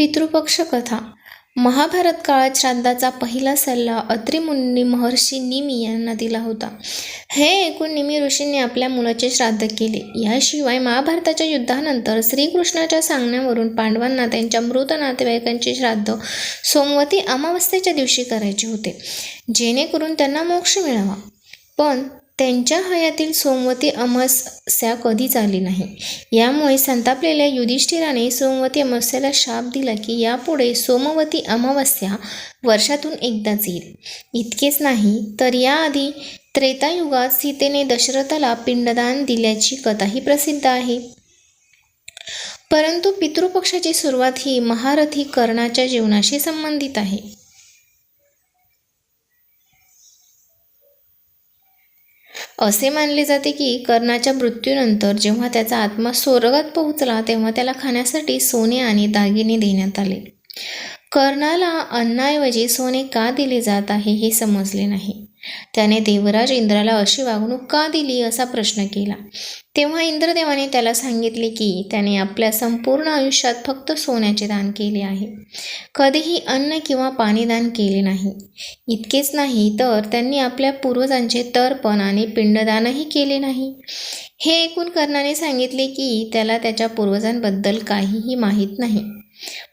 पितृपक्ष कथा महाभारत काळात श्राद्धाचा पहिला सल्ला अत्रिमुनी महर्षी निमी यांना दिला होता. हे ऐकून निमी ऋषींनी आपल्या मुलाचे श्राद्ध केले. याशिवाय महाभारताच्या युद्धानंतर श्रीकृष्णाच्या सांगण्यावरून पांडवांना त्यांच्या मृत नातेवाईकांचे श्राद्ध सोमवती अमावस्येच्या दिवशी करायचे होते. जेणेकरून त्यांना मोक्ष मिळावा. पण त्यांच्या हयातील सोमवती अमावस्या कधीच आली नाही. यामुळे संतापलेल्या युधिष्ठिराने सोमवती अमावस्याला शाप दिला की यापुढे सोमवती अमावस्या वर्षातून एकदाच येईल. इतकेच नाही तर याआधी त्रेतायुगात सीतेने दशरथाला पिंडदान दिल्याची कथाही प्रसिद्ध आहे. परंतु पितृपक्षाची सुरुवात ही महारथी कर्णाच्या जीवनाशी संबंधित आहे. असे मानले जाते की कर्णाच्या मृत्यूनंतर जेव्हा त्याचा आत्मा स्वर्गात पोहोचला तेव्हा त्याला खाण्यासाठी सोने आणि दागिने देण्यात आले. कर्णाला अन्नाऐवजी सोने का दिले जात आहे हे समजले नाही. त्याने देवराज इंद्राला अशी वागणूक का दिली असा प्रश्न केला. तेव्हा इंद्रदेवाने त्याला सांगितले की त्याने आपल्या संपूर्ण आयुष्यात फक्त सोन्याचे दान केले आहे. कधीही अन्न किंवा पाणी दान केले नाही. इतकेच नाही तर त्यांनी आपल्या पूर्वजांचे तर्पण आणि पिंडदानही केले नाही. हे ऐकून कर्णाने सांगितले की त्याला त्याच्या पूर्वजांबद्दल काहीही माहीत नाही.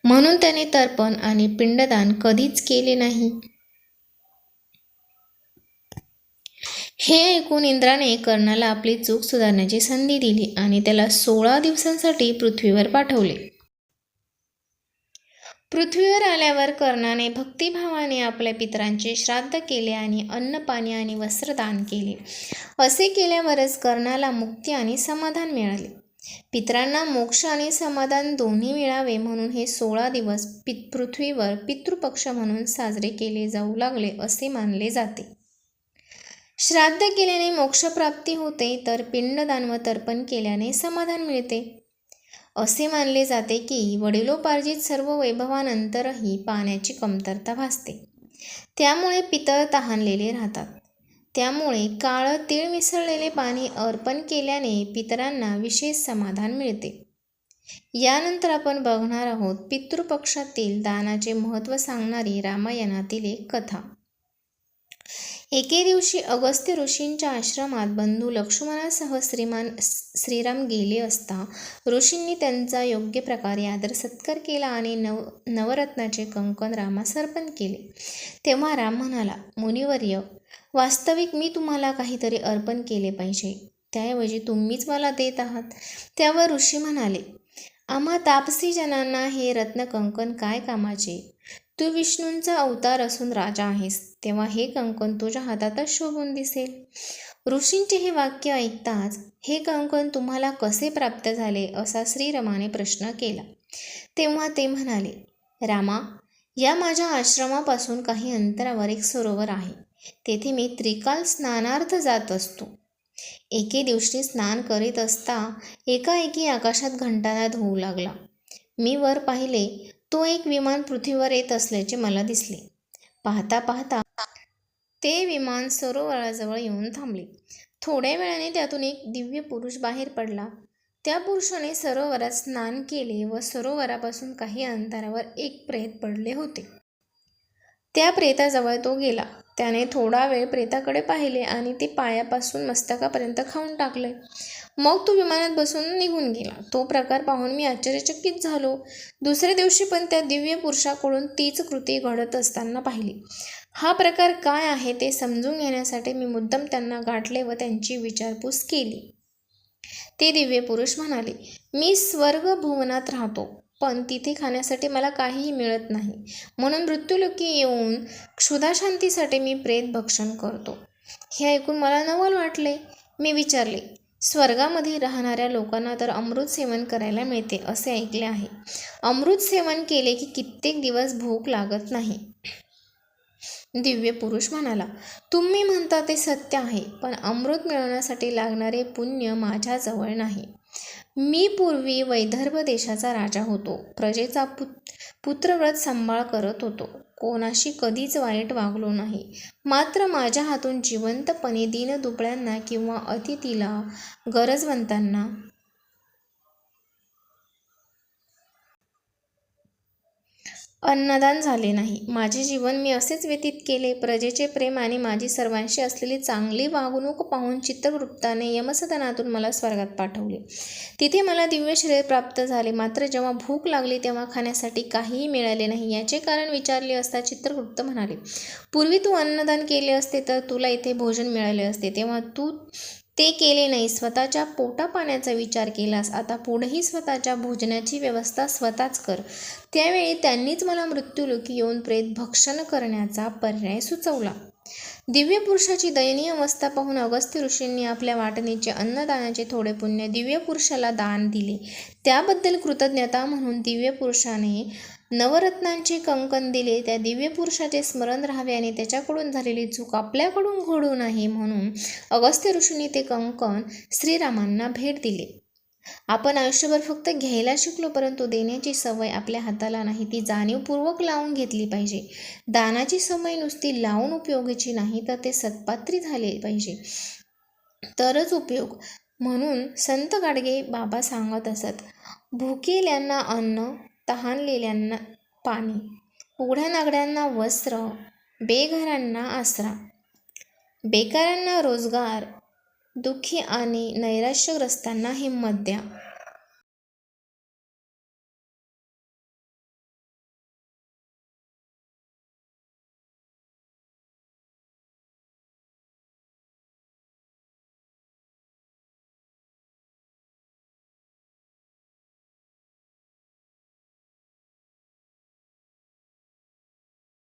म्हणून त्याने तर्पण आणि पिंडदान कधीच केले नाही. हे ऐकून इंद्राने कर्णाला आपली चूक सुधारण्याची संधी दिली आणि त्याला सोळा दिवसांसाठी पृथ्वीवर पाठवले. पृथ्वीवर आल्यावर कर्णाने भक्तिभावाने आपल्या पितरांचे श्राद्ध केले आणि अन्न पाणी आणि वस्त्र दान केले. असे केल्यावरच कर्णाला मुक्ती आणि समाधान मिळाले. पितरांना मोक्ष आणि समाधान दोन्ही मिळावे म्हणून हे सोळा दिवस पित पृथ्वीवर पितृपक्ष म्हणून साजरे केले जाऊ लागले असे मानले जाते. श्राद्ध केल्याने मोक्षप्राप्ती होते तर पिंडदान व तर्पण केल्याने समाधान मिळते. असे मानले जाते की वडिलोपार्जित सर्व वैभवानंतरही पाण्याची कमतरता भासते. त्यामुळे पितळ तहानलेले राहतात. त्यामुळे काळं तीळ मिसळलेले पाणी अर्पण केल्याने पितरांना विशेष समाधान मिळते. यानंतर आपण बघणार आहोत पितृपक्षातील दानाचे महत्त्व सांगणारी रामायणातील एक कथा. एके दिवशी अगस्त्य ऋषींच्या आश्रमात बंधू लक्ष्मणासह श्रीमान श्रीराम गेले असता ऋषींनी त्यांचा योग्य प्रकारे आदर सत्कार केला आणि नव नवरत्नाचे कंकण रामास अर्पण केले. तेव्हा राम म्हणाला मुनिवर्य वास्तविक मी तुम्हाला काहीतरी अर्पण केले पाहिजे. त्याऐवजी तुम्हीच मला देत आहात. त्यावर ऋषी म्हणाले आम्हा तापसी जनांना हे रत्नकंकण काय कामाचे? तू विष्णूंचा अवतार असून राजा आहेस. तेव्हा हे कंकण तुझ्या हातातच शोभून दिसेल. ऋषींचे हे वाक्य ऐकताच हे कंकण तुम्हाला कसे प्राप्त झाले असा श्रीरमाने प्रश्न केला. तेव्हा ते म्हणाले रामा या माझ्या आश्रमापासून काही अंतरावर एक सरोवर आहे. तेथे मी त्रिकाल स्नानार्थ जात असतो. एके दिवशी स्नान करीत असता एकाएकी आकाशात घंटानाद होऊ लागला. मी वर पाहिले तो एक विमान पृथ्वीवर येत असल्याचे मला दिसले. पाहता पाहता ते विमान सरोवराजवळ येऊन थांबले. थोड्या वेळाने त्यातून एक दिव्य पुरुष बाहेर पडला. त्या पुरुषाने सरोवरात स्नान केले व सरोवरापासून काही अंतरावर एक प्रेत पडले होते. त्या प्रेताजवळ तो गेला. त्याने थोडा वेळ प्रेताकडे पाहिले आणि ते पायापासून मस्तकापर्यंत खाऊन टाकले. मग तो विमानात बसून निघून गेला. तो प्रकार पाहून मी आश्चर्यचकित झालो. दुसऱ्या दिवशी पण त्या दिव्य पुरुषाकडून तीच कृती घडत असताना पाहिली. हा प्रकार काय आहे ते समजून घेण्यासाठी मी मुद्दाम त्यांना गाठले व त्यांची विचारपूस केली. ते दिव्य पुरुष म्हणाले मी स्वर्ग भुवनात राहतो पण तिथे खाण्यासाठी मला काहीही मिळत नाही. म्हणून मृत्यूलोकी येऊन क्षुधाशांतीसाठी मी प्रेत भक्षण करतो. हे ऐकून मला नवल वाटले. मी विचारले स्वर्गामध्ये राहणाऱ्या लोकांना तर अमृत सेवन करायला मिळते असे ऐकले आहे. अमृत सेवन केले की कित्येक दिवस भूक लागत नाही. दिव्य पुरुष म्हणाला तुम्ही म्हणता ते सत्य आहे पण अमृत मिळवण्यासाठी लागणारे पुण्य माझ्याजवळ नाही. मी पूर्वी वैदर्भ देशाचा राजा होतो. प्रजेचा पुत पुत्रव्रत सांभाळ करत होतो. कोणाशी कधीच वाईट वागलो नाही. मात्र माझ्या हातून जिवंतपणे दीनदुबळ्यांना किंवा अतिथीला गरजवंतांना अन्नदान झाले नाही. माझे जीवन मी असेच व्यतीत केले. प्रजेचे प्रेम आणि माझी सर्वांशी असलेली चांगली वागणूक पाहून चित्तवृत्ताने यमसदनातून मला स्वर्गात पाठवले. तिथे मला दिव्य शरीर प्राप्त झाले. मात्र जेव्हा भूक लागली तेव्हा खाण्यासाठी काहीही मिळाले नाही. याचे कारण विचारले असता चित्रगुप्त म्हणाले पूर्वी तू अन्नदान केले असते तर तुला इथे भोजन मिळाले असते. तेव्हा तू ते केले नाही. स्वतःच्या पोटापाण्याचा विचार केलास. आता पुढेही स्वतःच्या भोजनाची व्यवस्था स्वतःच कर. त्यावेळी त्यांनीच मला मृत्यूलोकी येऊन प्रेत भक्षण करण्याचा पर्याय सुचवला. दिव्य पुरुषाची दयनीय अवस्था पाहून अगस्त्य ऋषींनी आपल्या वाटणीचे अन्नदानाचे थोडे पुण्य दिव्य पुरुषाला दान दिले. त्याबद्दल कृतज्ञता म्हणून दिव्य पुरुषाने नवरत्नांचे कंकण दिले. त्या दिव्य पुरुषाचे स्मरण राहावे आणि त्याच्याकडून झालेली चूक आपल्याकडून घडू नये म्हणून अगस्त्य ऋषींनी ते कंकण श्रीरामांना भेट दिले. आपण आयुष्यभर फक्त घ्यायला शिकलो परंतु देण्याची सवय आपल्या हाताला नाही. ती जाणीवपूर्वक लावून घेतली पाहिजे. दानाची सवय नुसती लावून उपयोगाची नाही तर ते सत्पात्री झाले पाहिजे. तरच उपयोग. म्हणून संत गाडगे बाबा सांगत असत भुकेल्यांना अन्न तहानलेल्यांना पाणी उघड्या नागड्यांना वस्त्र बेघरांना आसरा बेकारांना रोजगार दुःखी आणि नैराश्यग्रस्तांना हिंमत द्या.